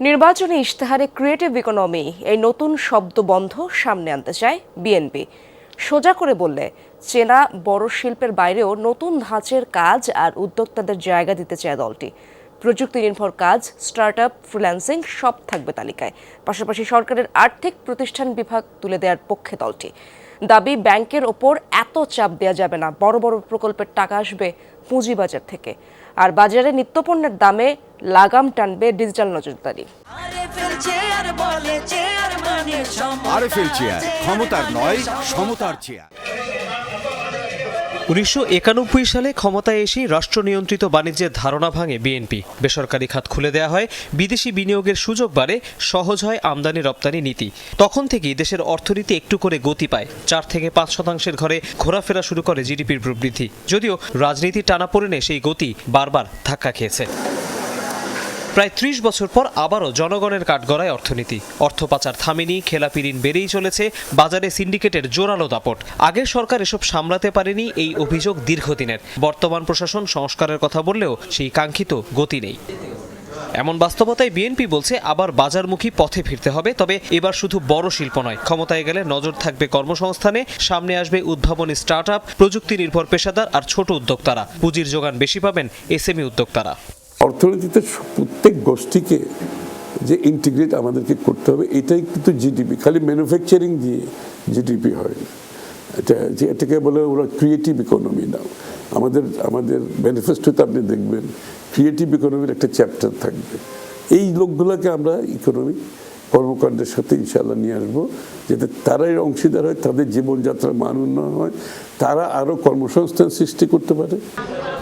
নির্বাচনী ইশতেহারে creative economy এই নতুন শব্দ বন্ধ সামনে আনতে চায় বিএনপি সোজা করে বললে, চেনা বড় শিল্পের বাইরেও নতুন ধাঁচের কাজ আর উদ্যোক্তাদের জায়গা দিতে চায় দলটি। প্রযুক্তি নির্ভর কাজ স্টার্ট আপ ফ্রিল্যান্সিং সব থাকবে তালিকায়। পাশাপাশি সরকারের আর্থিক প্রতিষ্ঠান বিভাগ তুলে দেওয়ার পক্ষে দলটি। দাবি ব্যাংকের ওপর এত চাপ দেওয়া যাবে না। বড় বড় প্রকল্পের টাকা আসবে পুঁজিবাজার থেকে। আর বাজারে নিত্যপণ্যের দামে লাগাম টানবে ডিজিটাল নজরদারি। চেয়ার মানে সম- আরএফএল চেয়ার ক্ষমতার নয় সমতার চেয়ার। উনিশশো একানব্বই সালে ক্ষমতায় এসে রাষ্ট্র নিয়ন্ত্রিত বাণিজ্যের ধারণা ভাঙে বিএনপি। বেসরকারি খাত খুলে দেয়া হয়, বিদেশি বিনিয়োগের সুযোগ বাড়ে, সহজ হয় আমদানি রপ্তানি নীতি। তখন থেকেই দেশের অর্থনীতি একটু করে গতি পায়। চার থেকে পাঁচ শতাংশের ঘরে ঘোরাফেরা শুরু করে জিডিপির প্রবৃদ্ধি। যদিও রাজনীতির টানাপোড়েনে সেই গতি বারবার ধাক্কা খেয়েছে। প্রায় ত্রিশ বছর পর আবারও জনগণের কাঠগড়ায় অর্থনীতি। অর্থ পাচার থামেনি খেলাপি ঋণ বেড়েই চলেছে, বাজারে সিন্ডিকেটের জোরালো দাপট। আগের সরকার এসব সামলাতে পারেনি এই অভিযোগ দীর্ঘদিনের। বর্তমান প্রশাসন সংস্কারের কথা বললেও সেই কাঙ্ক্ষিত গতি নেই। এমন বাস্তবতায় বিএনপি বলছে আবার বাজারমুখী পথে ফিরতে হবে, তবে এবার শুধু বড় শিল্প নয়। ক্ষমতায় গেলে নজর থাকবে কর্মসংস্থানে, সামনে আসবে উদ্ভাবনী স্টার্ট আপ প্রযুক্তি নির্ভর পেশাদার আর ছোট উদ্যোক্তারা। পুঁজির যোগান বেশি পাবেন এসএমই উদ্যোক্তারা। অর্থনীতিতে প্রত্যেক গোষ্ঠীকে যে ইন্টিগ্রেট আমাদেরকে করতে হবে, এটাই কিন্তু জিডিপি খালি ম্যানুফ্যাকচারিং দিয়ে জিডিপি হয়। না এটা যে এটাকে বলে ওরা ক্রিয়েটিভ ইকোনমি নাও। আমাদের আমাদের ম্যানিফেস্টোতে আপনি দেখবেন ক্রিয়েটিভ ইকোনমির একটা চ্যাপ্টার থাকবে। এই লোকগুলোকে আমরা ইকোনমি কর্মকাণ্ডের সাথে ইনশাল্লাহ নিয়ে আসব যাতে তারাই অংশীদার হয় তাদের জীবনযাত্রার মান উন্নয়ন হয় তারা আরও কর্মসংস্থান সৃষ্টি করতে পারে।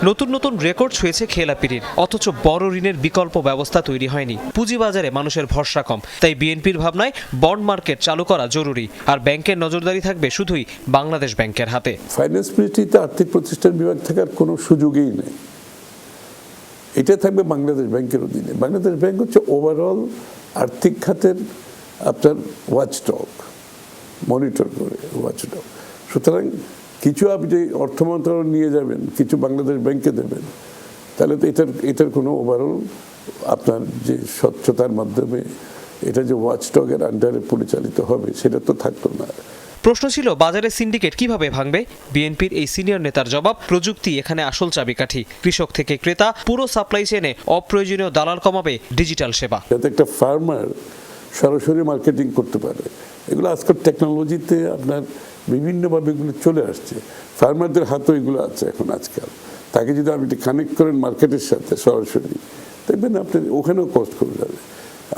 নতুন নতুন রেকর্ড ছুঁয়েছে খেলাপি ঋণ অথচ বড় ঋণের বিকল্প ব্যবস্থা তৈরি হয়নি। পুঁজিবাজারে মানুষের ভরসা কম তাই বিএনপির ভাবনায় বন্ড মার্কেট চালু করা জরুরি আর ব্যাংকের নজরদারি থাকবে শুধুই বাংলাদেশ ব্যাংকের হাতে। ফাইন্যান্স মিনিস্ট্রিতে আর্থিক প্রতিষ্ঠান বিভাগ থাকার কোনো সুযোগই নেই। এটা থাকবে বাংলাদেশ ব্যাংকের অধীনে। বাংলাদেশ ব্যাংক হচ্ছে ওভারঅল আর্থিক খাতের আপনার ওয়াচডগ মনিটর করে ওয়াচডগ সুতরাং কিছু আপনি অর্থ মন্ত্রণালয় নিয়ে যাবেন, কিছু বাংলাদেশ ব্যাংকে দেবেন, তাহলে তো এটার এটার কোনো ওভারঅল আপনার যে স্বচ্ছতার মাধ্যমে এটা যে ওয়াচডগের আন্ডারে পরিচালিত হবে, সেটা তো থাকতো না। প্রশ্ন ছিল, বাজারে সিন্ডিকেট কীভাবে ভাঙবে? বিএনপির এই সিনিয়র নেতার জবাব, প্রযুক্তি এখানে আসল চাবিকাঠি। কৃষক থেকে ক্রেতা, পুরো সাপ্লাই চেনে অপ্রয়োজনীয় দালাল কমাবে ডিজিটাল সেবা। একটা ফার্মার সরাসরি মার্কেটিং করতে পারে। এগুলো আজকাল টেকনোলজিতে আপনার বিভিন্নভাবে এগুলো চলে আসছে। ফার্মারদের হাতেও এগুলো আছে এখন আজকাল। তাকে যদি আপনি কানেক্ট করেন মার্কেটের সাথে সরাসরি, দেখবেন আপনি ওখানেও কষ্ট করে যাবে।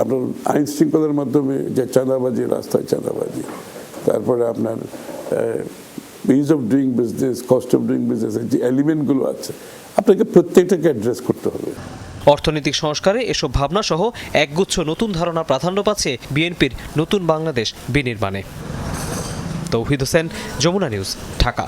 আপনার আইন শৃঙ্খলার মাধ্যমে যে চাঁদাবাজি, রাস্তায় চাঁদাবাজি তারপরে আপনার ease of doing business cost of doing business যে এলিমেন্টগুলো আছে, আপনাকে প্রত্যেকটাকে অ্যাড্রেস করতে হবে। অর্থনৈতিক সংস্কারে এসব ভাবনা সহ একগুচ্ছ নতুন ধারণা প্রাধান্য পাচ্ছে বিএনপির নতুন বাংলাদেশ বিনির্মাণে। তৌহিদ হোসেন, যমুনা নিউজ, ঢাকা।